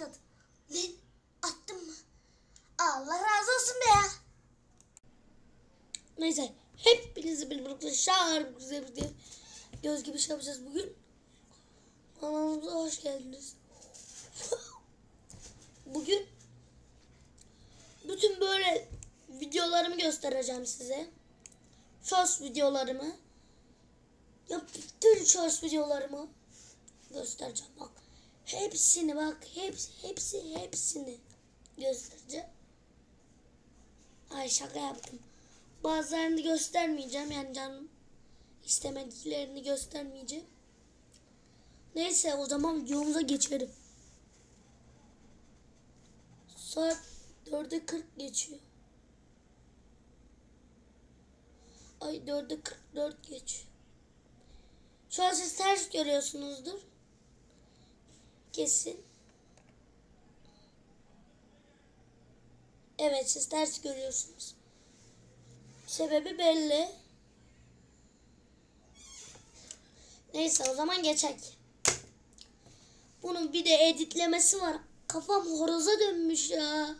like at. Lan attın mı? Allah razı olsun be ya. Neyse hepinizi bir arkadaşlar güzel bir göz gibi şey yapacağız bugün. Kanalımıza hoş geldiniz. bugün bütün böyle videolarımı göstereceğim size. Shorts videolarımı. Ya bütün shorts videolarımı göstereceğim bak. Hepsini bak. Hepsi, hepsi, hepsini göstereceğim. Ay şaka yaptım. Bazılarını göstermeyeceğim yani canım istemediklerini göstermeyeceğim. Neyse o zaman videomuza geçelim. Saat 4'e 40 geçiyor. Ay 4'e 44 geçiyor. Şu an siz ters görüyorsunuzdur. Kesin. Evet siz ters görüyorsunuz. Sebebi belli. Neyse o zaman geçek. Bunun bir de editlemesi var. Kafam horoza dönmüş ya.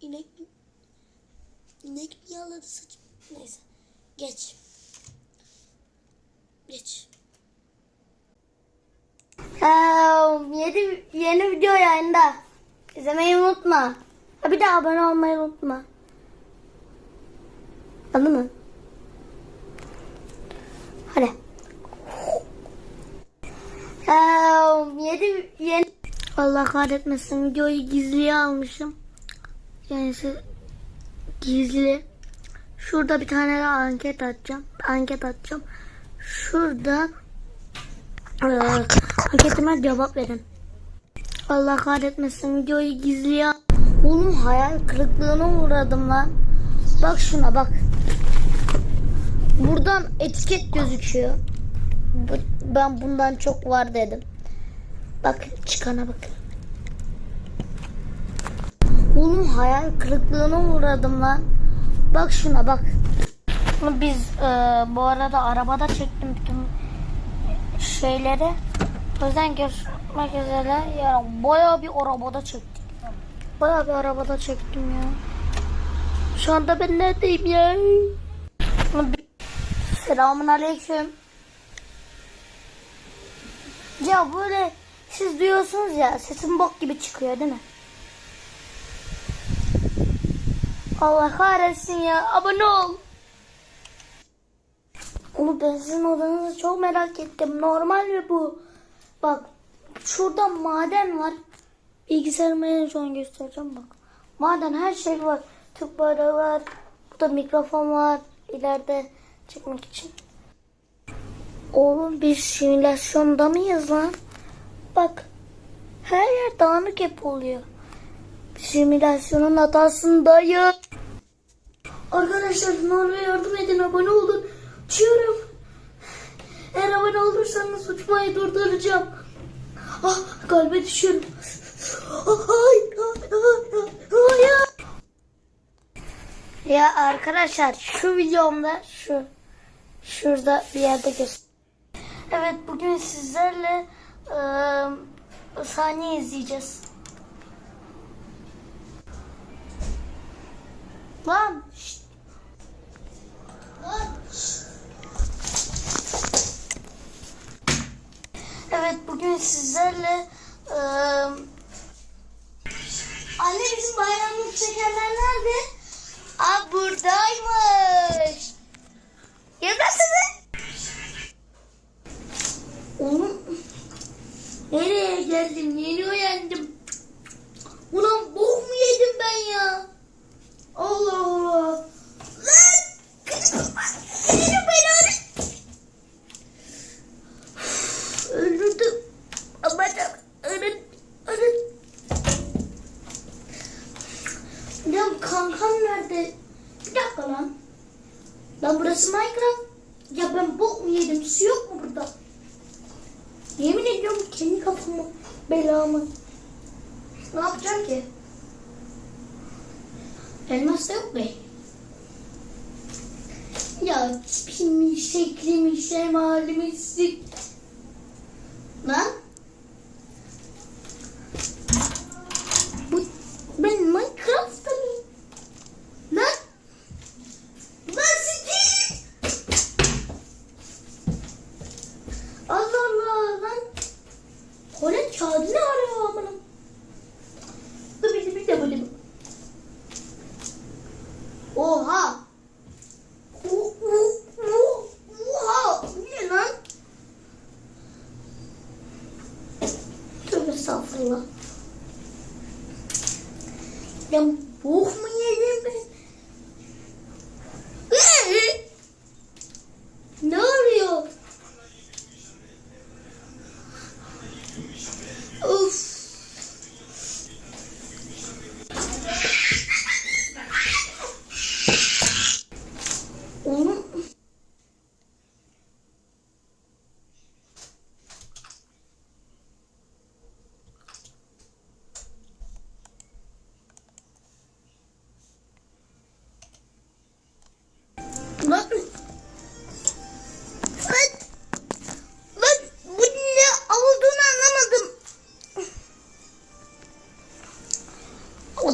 İnek mi? İnek mi yaladı saçım? Neyse. Geç. Geç. Yeni, yeni video yayında. İzlemeyi unutma. Ha, bir de abone olmayı unutma. Anladın mı? Hadi. yeni, yeni... Allah kahretmesin videoyu gizliye almışım. Yani gizli. Şurada bir tane daha anket atacağım. Anket atacağım. Şurada ee, anketime cevap verin. Allah kahretmesin videoyu gizliye al- Oğlum hayal kırıklığına uğradım lan. Bak şuna bak. Buradan etiket gözüküyor. Ben bundan çok var dedim. Bak çıkana bak. Oğlum hayal kırıklığına uğradım lan. Bak şuna bak. Biz e, bu arada arabada çektim bütün şeyleri. O yüzden görüşmek üzere. Yani bayağı bir arabada çektik. Bayağı bir arabada çektim ya. Şu anda ben neredeyim ya? Selamun aleyküm. Ya böyle siz duyuyorsunuz ya sesim bok gibi çıkıyor değil mi? Allah kahretsin ya. Abone ol. Onu ben sizin odanızı çok merak ettim. Normal mi bu? Bak şurada maden var. Bilgisayarımı en son göstereceğim bak. Maden her şey var. Tüp bardağı var. Burada mikrofon var. İleride çekmek için. Oğlum bir simülasyonda mıyız lan? Bak. Her yer dağınık hep oluyor. Simülasyonun hatasındayım. Arkadaşlar Norve'ye yardım edin abone olun. Uçuyorum. Eğer abone olursanız uçmayı durduracağım. Ah kalbe düşüyorum. Ay, ay, ay, ay, ay. Ya arkadaşlar şu videomda şu şurada bir yerde göster. Evet bugün sizlerle eee sahne izleyeceğiz. Lan şşt. Evet bugün sizlerle eee Anne bizim bayramlık şekerler nerede? Aa buradaymış. Yemez sizi. Oğlum nereye geldim? Yeni uyandım. Ulan bok mu yedim ben ya? Allah Allah. Lan! Kızım Yedim beni öyle. Öldürdüm. Ama da öldürdüm. Öldürdüm. Ya kankam nerede? Bir dakika lan. Lan burası Minecraft. Ya ben bok mu yedim? Su yok mu burada? Yemin ediyorum kendi kafamı belamı. Ne yapacağım ki? Elmas yok be. Ya tipimi, şeklimi, şemalimi sik. Lan. sofre lá. É um burro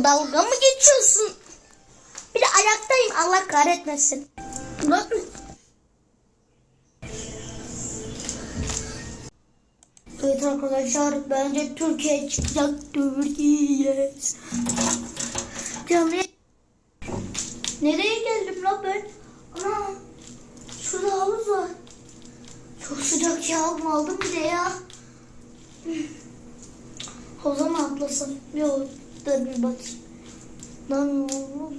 Dalga mı geçiyorsun? Bir de ayaktayım Allah kahretmesin. Bak. Evet arkadaşlar bence Türkiye çıkacak Türkiye. Canlı Nereye geldim lan ben? Ana şurada havuz var. Çok sıcak ya aldım aldım bir de ya. Havuza mı atlasam? Yok dur. Lan oğlum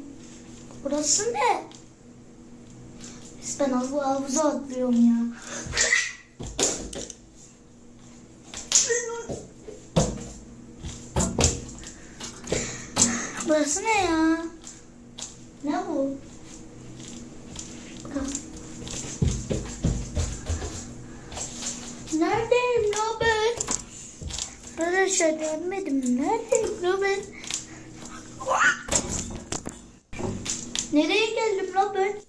burası ne? Ben bu havuza atlıyorum ya. Burası ne ya? Ne bu? Neredeyim la ben? Arkadaşlar gelmedim. Neredeyim la ben? Nereye geldim la ben?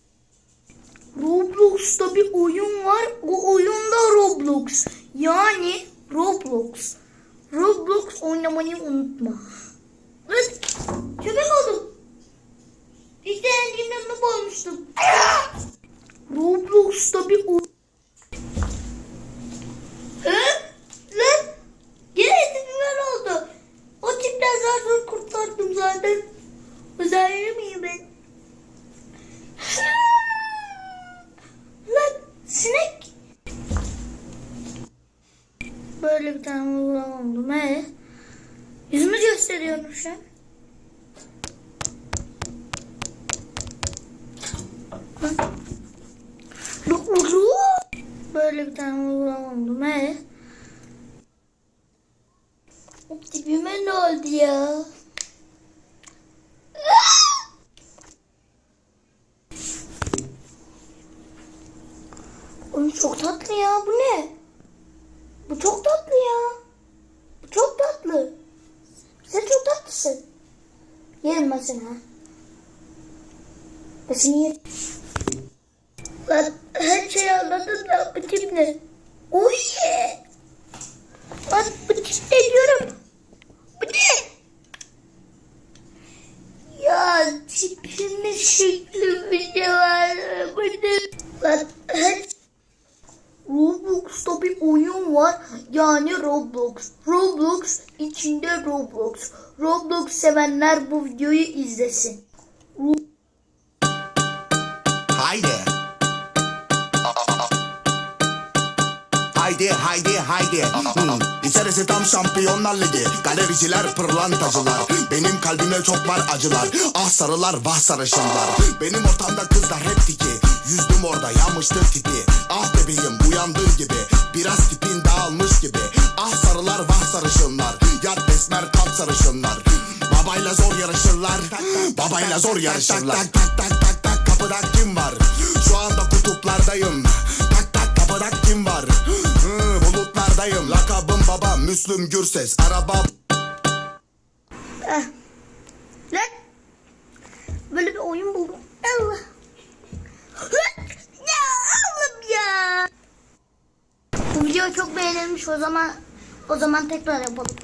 Roblox'ta bir oyun var. O oyunda Roblox. Yani Roblox. Roblox oynamayı unutma. Lan köpek oldum. İlk denediğimde noob olmuştum. Roblox'ta bir oyun. Hı? Lan gene tipimler oldu. O tipten zar zor kurtardım zaten. Uzaylı mıyım ben? Lan sinek. Böyle bir tane uygulama oldum. He. Yüzümü gösteriyorum şu an. Lan. Lu- lu- Böyle bir tane uygulama oldum. He. O tipime ne oldu ya? Çok tatlı ya. Bu ne? Bu çok tatlı ya. Bu çok tatlı. Sen çok tatlısın. Yerim ben seni ha. Ben seni yerim. Lan her şeyi anladın da bu tip ne? Uy. Lan bu tip ne diyorum? Bu ne? Ya tipimin şekli bir şey var. Bu ne? Lan her Roblox'ta bir oyun var. Yani Roblox. Roblox içinde Roblox. Roblox sevenler bu videoyu izlesin. Haydi. Haydi haydi haydi. Hmm. İçerisi tam şampiyonlar ligi Galericiler pırlantacılar. Benim kalbime çok var acılar. Ah sarılar vah sarışınlar. Benim ortamda kızlar hep tiki. Yüzdüm orada yanmıştır tipi. Ah bebeğim uyandığın gibi. Biraz tipin dağılmış gibi. Ah sarılar vah sarışınlar. Yat besmer sarışınlar Babayla zor yarışırlar Babayla zor yarışırlar Tak tak tak tak tak kapıda kim var Şu anda kutuplardayım Tak tak kapıda kim var Bulutlardayım Lakabım baba Müslüm Gürses Arabam Eh. Lan. Böyle bir oyun buldum. Allah. Ya Allah'ım ya. Bu video çok beğenilmiş o zaman o zaman tekrar yapalım.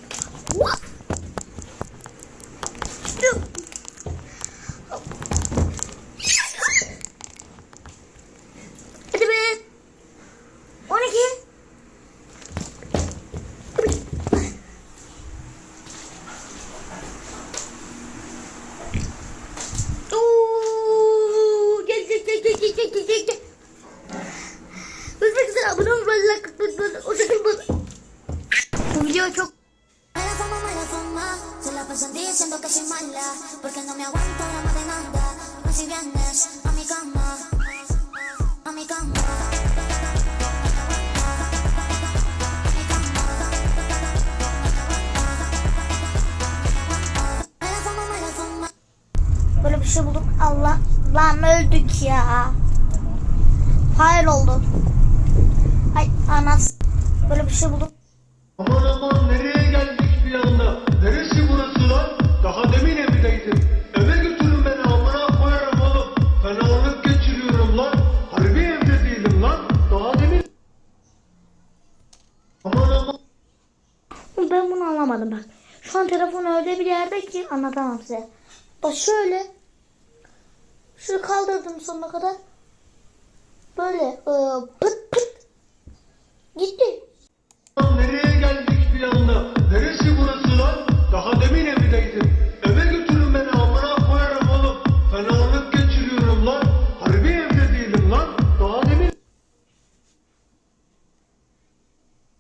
Abone olmayı, like atmayı, hoşçakalın. Bu video çok la diciendo que soy mala, porque no me aguanto ahora me demanda. No si vienes a mi cama, böyle bir şey bulduk. Allah lan öldük ya. Hayır oldu. Ay anas. Böyle bir şey bulduk. Aman aman nereye geldik bir anda? Neresi burası lan? Daha demin evdeydim. Eve götürün beni amına koyarım oğlum. Fenalık geçiriyorum lan. Harbi evde değilim lan. Daha demin... Aman aman. Ben bunu anlamadım bak. Şu an telefon öyle bir yerde ki anlatamam size. Bak şöyle. Şunu kaldırdım sonuna kadar. Böyle e, pıt pıt. Gitti. Nereye geldik bir anda? Neresi burası lan? Daha demin evdeydim. Eve götürün beni amına koyarım oğlum. Fenalık geçiriyorum lan. Harbi evde değilim lan. Daha demin...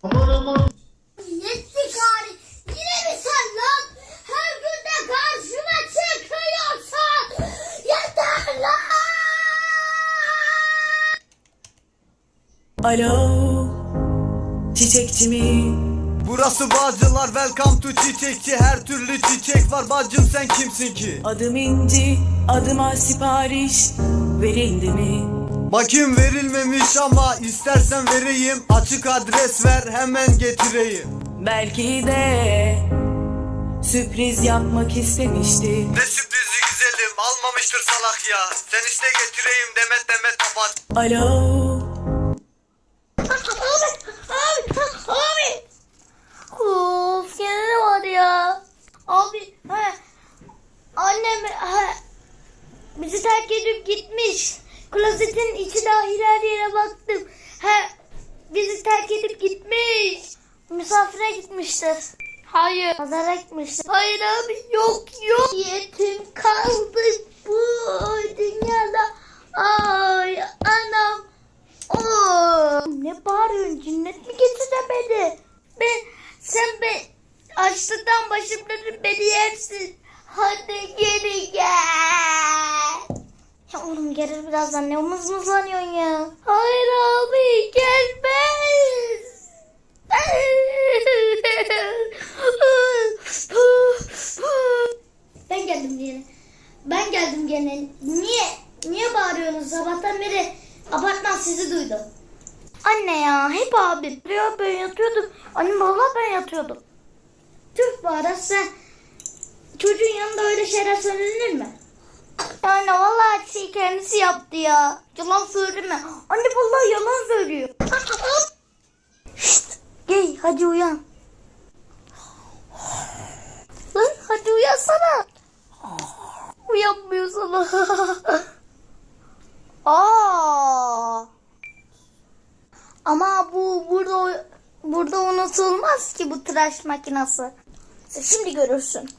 Aman aman. Yetti gari. Yine mi sen lan? Her gün de karşıma çıkıyorsan. Yeter lan. Alo, çiçekçi mi? Burası Bağcılar welcome to çiçekçi Her türlü çiçek var bacım sen kimsin ki? Adım İnci, adıma sipariş verildi mi? Bakayım verilmemiş ama istersen vereyim Açık adres ver hemen getireyim Belki de sürpriz yapmak istemişti. Ne sürprizi güzelim almamıştır salak ya Sen iste getireyim demet demet kapat Alo, Abi, abi, abi. Of gene ne var ya? Abi, he. Annem he, bizi terk edip gitmiş. Klozetin içi dahil her yere baktım. He, bizi terk edip gitmiş. Misafire gitmiştir. Hayır. Pazara gitmiştir. Hayır abi yok yok. Yetim kaldık bu dünyada. Ay anam. Oo, ne bağırıyorsun? Cinnet mi getirdi beni? Ben, sen be açlıktan başım dönüp beni yersin. Hadi geri gel. Ya oğlum gelir birazdan ne mızmızlanıyorsun ya? Hayır abi gelmez. Ben geldim gene. Ben geldim gene. Niye? Niye bağırıyorsunuz sabahtan beri? Apartman sizi duydu. Anne ya hep abi. Ya ben yatıyordum. Anne vallahi ben yatıyordum. Tüh Baharat sen. Çocuğun yanında öyle şeyler söylenir mi? Anne vallahi şeyi kendisi yaptı ya. Yalan söyleme. Anne vallahi yalan söylüyor. Şşt. Gel hadi uyan. Lan hadi uyansana. Uyanmıyor sana. Aa. Ama bu burada burada unutulmaz ki bu tıraş makinesi. Sen şimdi görürsün.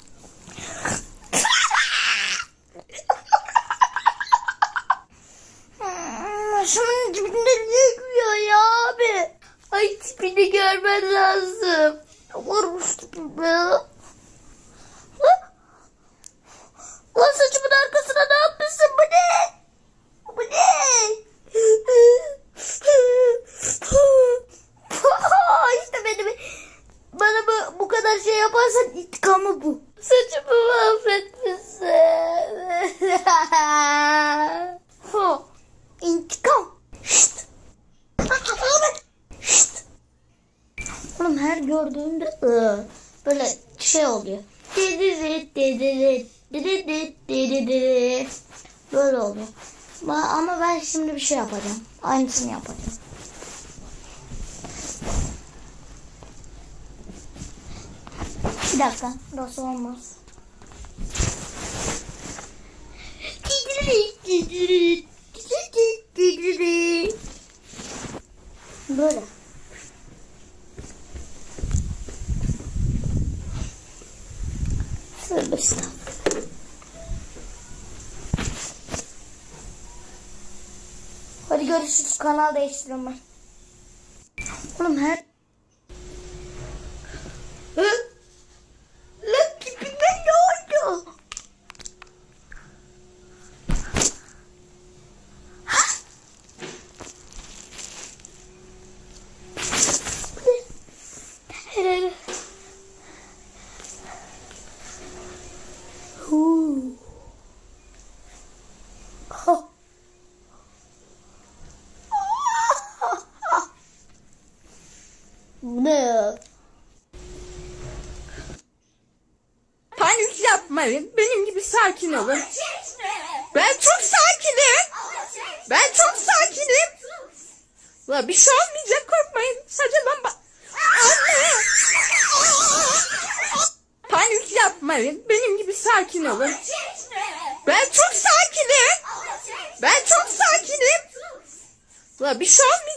Hmm, Şunun dibinde ne gülüyor ya abi? Ay tipini görmen lazım. Varmış tipim be. Lan Lan saçımın arkasına ne yapmışsın? Bu ne? Bu ne? işte benim bana bu, bu kadar şey yaparsan intikamı bu. Saçımı mahvetmişsin. Hı, İntikam. Şşt. Şşt. Oğlum her gördüğümde ıı, böyle şey oluyor. Böyle oluyor. Ama ben şimdi bir şey yapacağım. Aynısını yapacağım. Bir dakika. Burası olmaz. Böyle. Tövbe estağfurullah. Hadi görüşürüz. Kanal değiştiriyorum. Oğlum her... Hı? Lan tipime ne oldu? Ha? Herhalde. Huu. Ha. Bu ne ya? Panik yapmayın. Benim gibi sakin olun. Ben çok sakinim. Ben çok sakinim. La bir şey olmayacak korkmayın. Sadece ben ba- Anne. Panik yapmayın. Benim gibi sakin olun. Ben çok sakinim. Ben çok sakinim. La bir şey olmayacak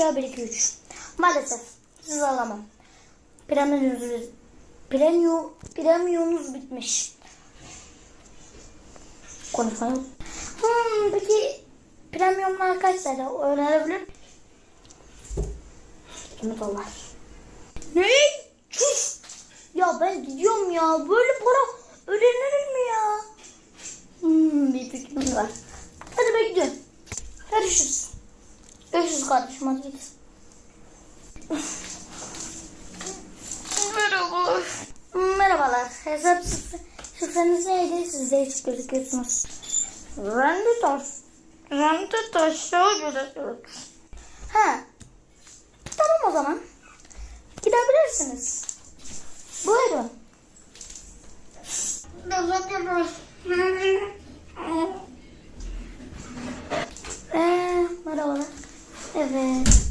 Aşağı 1 2 3. Maalesef siz alamam. Premiumumuz premium, premiumumuz bitmiş. Konuşmayalım. Hmm, peki premiumlar kaç lira? Öğrenebilir miyim? 20 dolar. Ne? Çüş! Ya ben gidiyorum ya. Böyle para ödenir mi ya? Hmm, bir fikrim var. Hadi bekliyorum. Görüşürüz. Görüşürüz kardeşim hadi git. Merhaba. Merhabalar. Hesap şifre, şifreniz neydi? Siz de hiç gözüküyorsunuz. Randy taş. Randy taşa gözüküyor. Ha. Tamam o zaman. Gidebilirsiniz. Buyurun. Ee, Evet.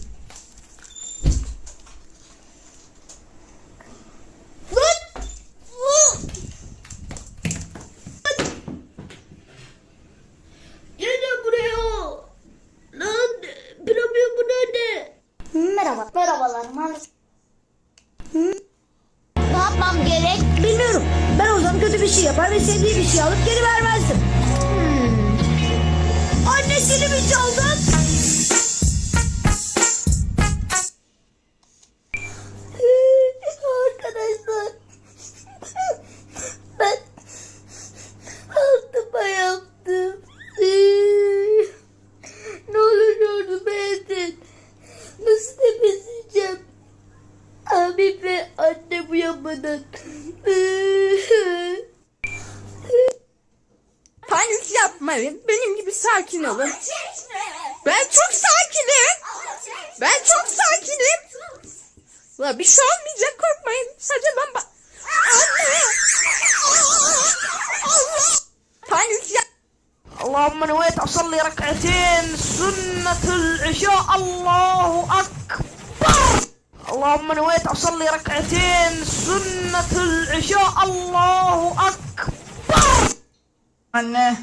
gerekiyor. Allahu akbar. Anne.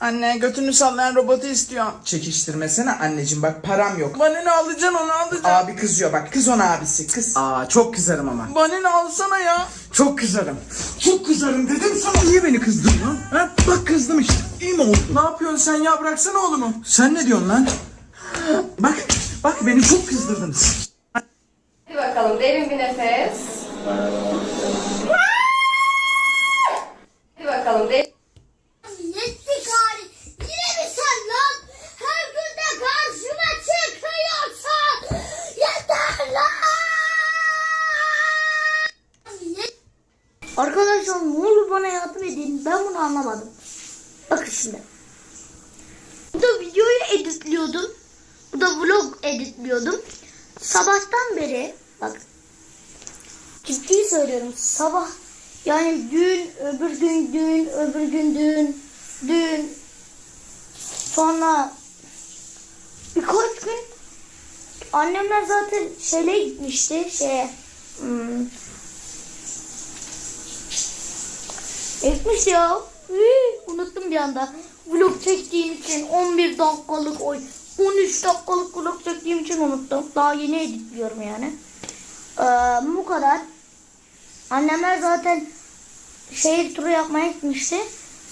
Anne götünü sallayan robotu istiyorum. Çekiştirmesene anneciğim bak param yok. Bana alacaksın onu alacaksın. Abi kızıyor bak kız ona abisi kız. Aa çok kızarım ama. Bana alsana ya. Çok kızarım. Çok kızarım dedim sana. Niye beni kızdın lan? Ha? Bak kızdım işte. İyi mi oldu? Ne yapıyorsun sen ya bıraksana oğlumu. Sen ne diyorsun lan? bak bak beni çok kızdırdınız. Hadi bakalım derin bir nefes. Hadi bakalım derin. Netlikari yine mi sen lan? Her gün de karşıma çıkıyorsun. Yeter lan. Arkadaşlar ne olur bana yardım edin. Ben bunu anlamadım. Bakın şimdi. Burada videoyu editliyordum. Burada vlog editliyordum. Sabahtan beri bak ciddi söylüyorum sabah yani dün öbür gün dün öbür gün dün dün sonra birkaç gün annemler zaten şeye gitmişti şeye hmm, Etmiş ya. Hii, unuttum bir anda. Vlog çektiğim için 11 dakikalık oy 13 dakikalık vlog çektiğim için unuttum. Daha yeni editliyorum yani. Ee, bu kadar. Annemler zaten şehir turu yapmaya gitmişti.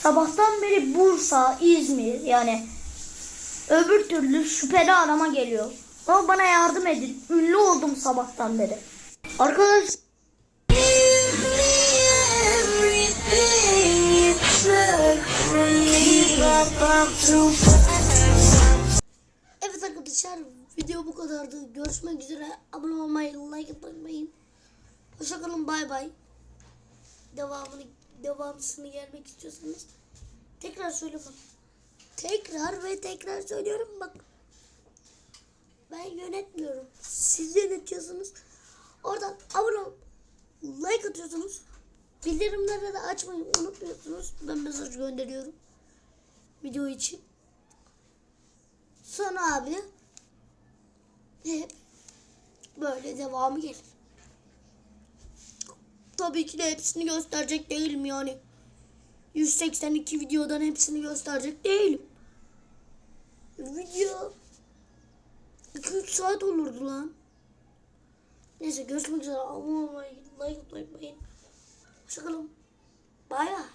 Sabahtan beri Bursa, İzmir yani öbür türlü şüpheli arama geliyor. Ama bana yardım edin. Ünlü oldum sabahtan beri. Arkadaş Evet arkadaşlar video bu kadardı. Görüşmek üzere. Abone olmayı, like atmayı unutmayın. Hoşçakalın bay bay. Devamını, devamlısını gelmek istiyorsanız tekrar bak. Tekrar ve tekrar söylüyorum bak. Ben yönetmiyorum. Siz yönetiyorsunuz. Oradan abone ol, like atıyorsunuz. Bildirimleri de açmayı unutmuyorsunuz. Ben mesaj gönderiyorum. Video için. Sonra abi hep böyle devamı gelir. Tabii ki de hepsini gösterecek değilim yani. 182 videodan hepsini gösterecek değilim. Video 2-3 saat olurdu lan. Neyse görüşmek üzere. Abone olmayı, like atmayı unutmayın. Hoşçakalın. Bay bay.